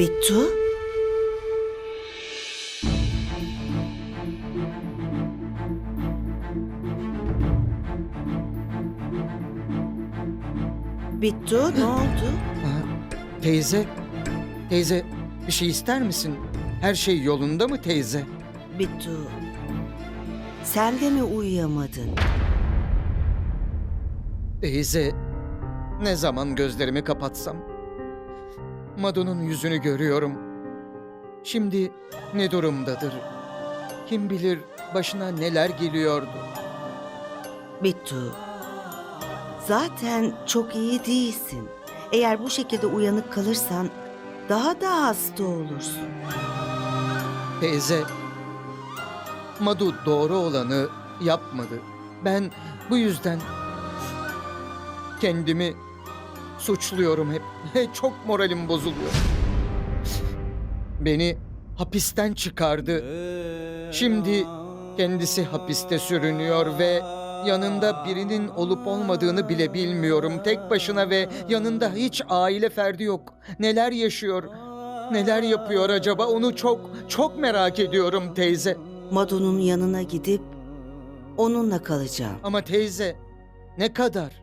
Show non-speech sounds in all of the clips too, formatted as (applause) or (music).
Bittu? Bittu ne oldu? Teyze, teyze bir şey ister misin? Her şey yolunda mı teyze? Bittu. Sen de mi uyuyamadın? Teyze, ne zaman gözlerimi kapatsam Madu'nun yüzünü görüyorum. Şimdi ne durumdadır? Kim bilir başına neler geliyordu. Bittu. Zaten çok iyi değilsin. Eğer bu şekilde uyanık kalırsan daha da hasta olursun. Teyze, Madu doğru olanı yapmadı. Ben bu yüzden kendimi suçluyorum hep. (laughs) Çok moralim bozuluyor. Beni hapisten çıkardı. Şimdi kendisi hapiste sürünüyor ve yanında birinin olup olmadığını bile bilmiyorum. Tek başına ve yanında hiç aile ferdi yok. Neler yaşıyor? Neler yapıyor acaba? Onu çok çok merak ediyorum teyze. Madu'nun yanına gidip onunla kalacağım. Ama teyze ne kadar?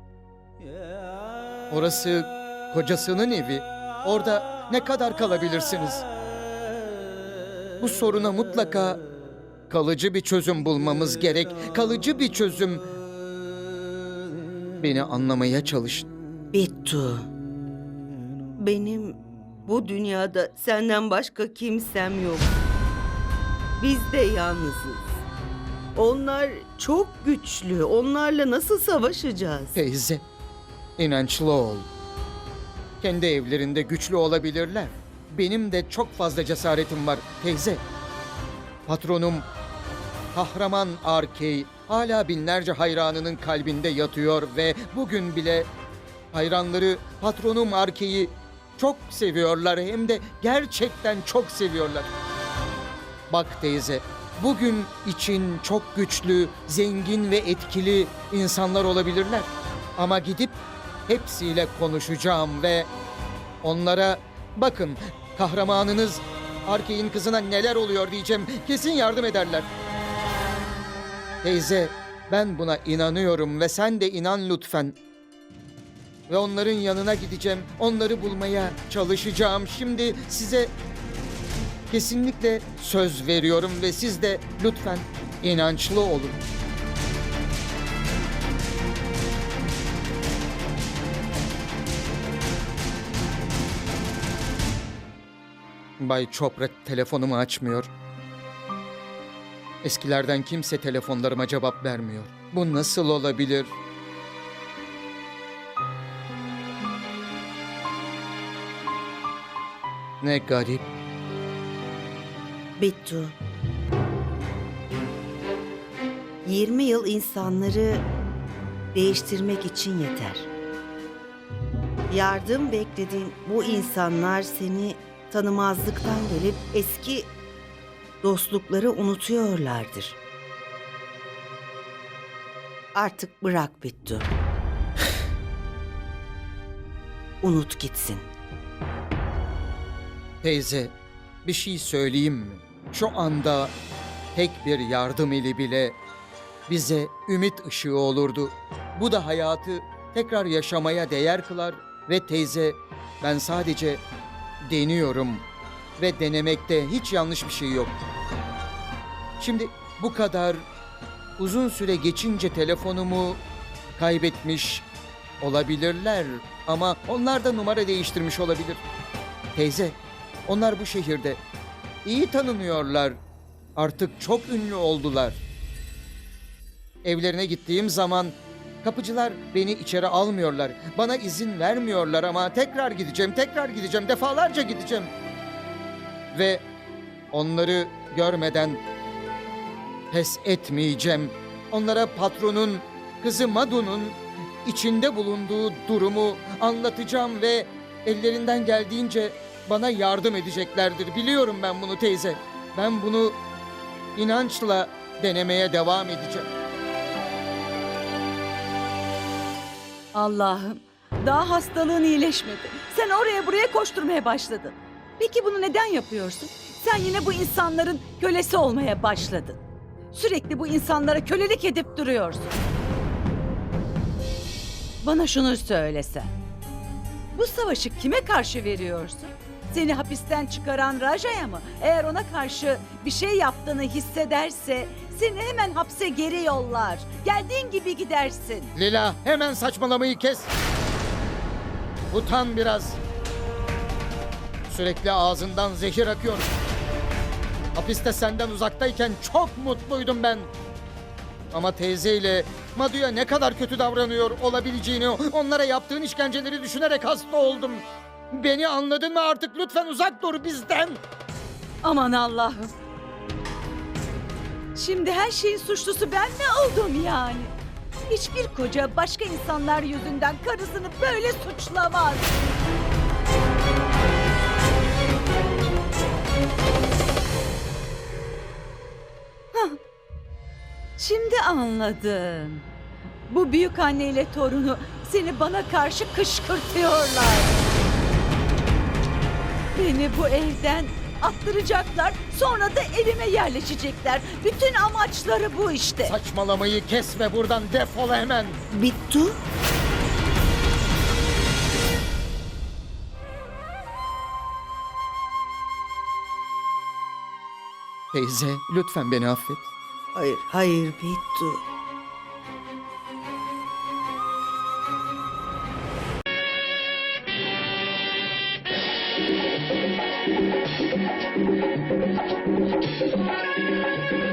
Orası kocasının evi. Orada ne kadar kalabilirsiniz? Bu soruna mutlaka kalıcı bir çözüm bulmamız gerek. Kalıcı bir çözüm. Beni anlamaya çalışın. Bittu. Benim bu dünyada senden başka kimsem yok. Biz de yalnızız. Onlar çok güçlü. Onlarla nasıl savaşacağız? Teyze, inançlı ol. Kendi evlerinde güçlü olabilirler. Benim de çok fazla cesaretim var teyze. Patronum kahraman Arkey hala binlerce hayranının kalbinde yatıyor ve bugün bile hayranları patronum Arkey'i çok seviyorlar hem de gerçekten çok seviyorlar. Bak teyze, bugün için çok güçlü, zengin ve etkili insanlar olabilirler. Ama gidip hepsiyle konuşacağım ve onlara bakın kahramanınız Arkey'in kızına neler oluyor diyeceğim. Kesin yardım ederler. Teyze, ben buna inanıyorum ve sen de inan lütfen. Ve onların yanına gideceğim. Onları bulmaya çalışacağım. Şimdi size Kesinlikle söz veriyorum ve siz de lütfen inançlı olun. Bay Chopra telefonumu açmıyor. Eskilerden kimse telefonlarıma cevap vermiyor. Bu nasıl olabilir? Ne garip. Bittu. 20 yıl insanları değiştirmek için yeter. Yardım beklediğin bu insanlar seni tanımazlıktan gelip eski dostlukları unutuyorlardır. Artık bırak Bittu. Unut gitsin. Teyze, bir şey söyleyeyim mi? Şu anda tek bir yardım eli bile bize ümit ışığı olurdu. Bu da hayatı tekrar yaşamaya değer kılar ve teyze ben sadece deniyorum ve denemekte hiç yanlış bir şey yok. Şimdi bu kadar uzun süre geçince telefonumu kaybetmiş olabilirler ama onlar da numara değiştirmiş olabilir. Teyze, onlar bu şehirde iyi tanınıyorlar. Artık çok ünlü oldular. Evlerine gittiğim zaman kapıcılar beni içeri almıyorlar. Bana izin vermiyorlar ama tekrar gideceğim, tekrar gideceğim, defalarca gideceğim. Ve onları görmeden pes etmeyeceğim. Onlara patronun, kızı Madu'nun içinde bulunduğu durumu anlatacağım ve ellerinden geldiğince bana yardım edeceklerdir. Biliyorum ben bunu teyze. Ben bunu inançla denemeye devam edeceğim. Allah'ım daha hastalığın iyileşmedi. Sen oraya buraya koşturmaya başladın. Peki bunu neden yapıyorsun? Sen yine bu insanların kölesi olmaya başladın. Sürekli bu insanlara kölelik edip duruyorsun. Bana şunu söylesen. Bu savaşı kime karşı veriyorsun? Seni hapisten çıkaran Raja'ya mı? Eğer ona karşı bir şey yaptığını hissederse seni hemen hapse geri yollar. Geldiğin gibi gidersin. Lila hemen saçmalamayı kes. Utan biraz. Sürekli ağzından zehir akıyor. Hapiste senden uzaktayken çok mutluydum ben. Ama teyzeyle Madu'ya ne kadar kötü davranıyor olabileceğini, onlara yaptığın işkenceleri düşünerek hasta oldum. Beni anladın mı artık? Lütfen uzak dur bizden. Aman Allah'ım. Şimdi her şeyin suçlusu ben mi oldum yani? Hiçbir koca başka insanlar yüzünden karısını böyle suçlamaz. Hah, Şimdi anladım. Bu büyük anneyle torunu seni bana karşı kışkırtıyorlar. Beni bu evden attıracaklar. Sonra da evime yerleşecekler. Bütün amaçları bu işte. Saçmalamayı kes ve buradan defol hemen. Bittu? Teyze lütfen beni affet. Hayır, hayır Bittu. Thank you.